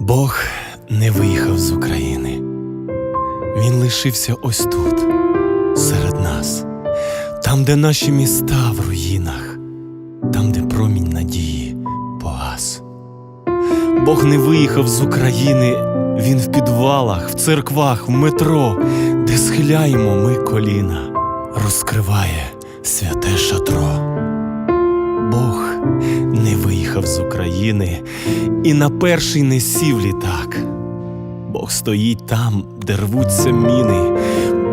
Бог не виїхав з України. Він лишився ось тут, серед нас, там, де наші міста в руїнах, там, де промінь надії погас. Бог не виїхав з України, він в підвалах, в церквах, в метро, де схиляємо ми коліна, розкриває святе шатро. Бог не виїхав з України і на перший не сів літак. Бог стоїть там, де рвуться міни,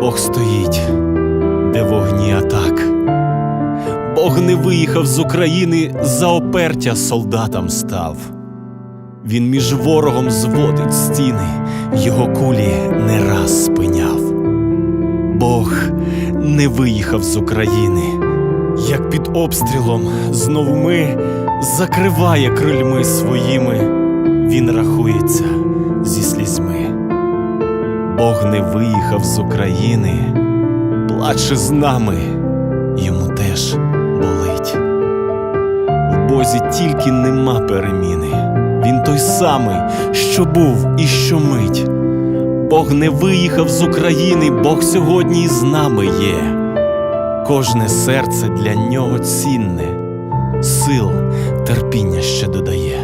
Бог стоїть, де вогні атак. Бог не виїхав з України, за опертя солдатам став. Він між ворогом зводить стіни, його кулі не раз спиняв. Бог не виїхав з України, як під обстрілом знову ми закриває крильми своїми, він рахується зі слізьми. Бог не виїхав з України, плаче з нами, йому теж болить. В Бозі тільки нема переміни. Він той самий, що був і що мить. Бог не виїхав з України, Бог сьогодні з нами є. Кожне серце для нього цінне, сил, терпіння ще додає.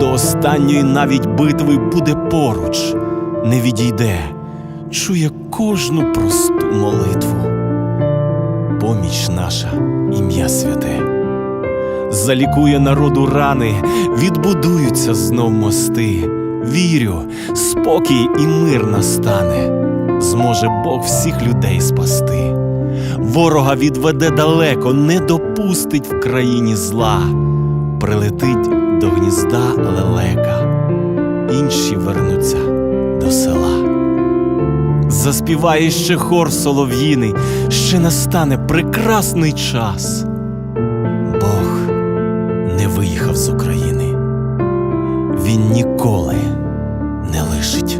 До останньої навіть битви буде поруч, не відійде, чує кожну просту молитву. Поміч наша, ім'я святе залікує народу рани, відбудуються знов мости. Вірю, спокій і мир настане, зможе Бог всіх людей спасти. Ворога відведе далеко, не допустить в країні зла, прилетить до гнізда лелека, інші вернуться до села. Заспіває ще хор солов'їний, ще настане прекрасний час. Бог не виїхав з України. Він ніколи не лишить.